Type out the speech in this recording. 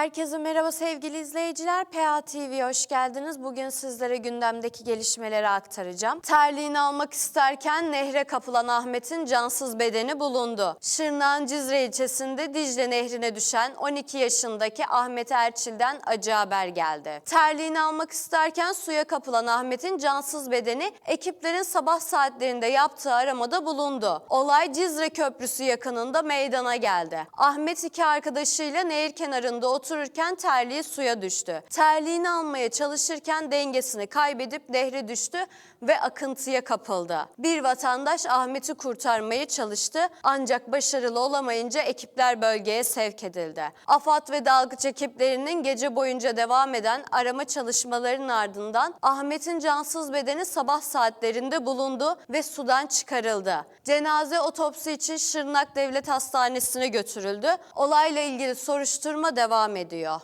Herkese merhaba sevgili izleyiciler. PA TV'ye hoş geldiniz. Bugün sizlere gündemdeki gelişmeleri aktaracağım. Terliğini almak isterken nehre kapılan Ahmet'in cansız bedeni bulundu. Şırnak'ın Cizre ilçesinde Dicle Nehri'ne düşen 12 yaşındaki Ahmet Erçil'den acı haber geldi. Terliğini almak isterken suya kapılan Ahmet'in cansız bedeni ekiplerin sabah saatlerinde yaptığı aramada bulundu. Olay Cizre Köprüsü yakınında meydana geldi. Ahmet iki arkadaşıyla nehir kenarında otururken terliği suya düştü. Terliğini almaya çalışırken dengesini kaybedip nehre düştü ve akıntıya kapıldı. Bir vatandaş Ahmet'i kurtarmaya çalıştı ancak başarılı olamayınca ekipler bölgeye sevk edildi. AFAD ve dalgıç ekiplerinin gece boyunca devam eden arama çalışmalarının ardından Ahmet'in cansız bedeni sabah saatlerinde bulundu ve sudan çıkarıldı. Cenaze otopsi için Şırnak Devlet Hastanesi'ne götürüldü. Olayla ilgili soruşturma devam ediyor.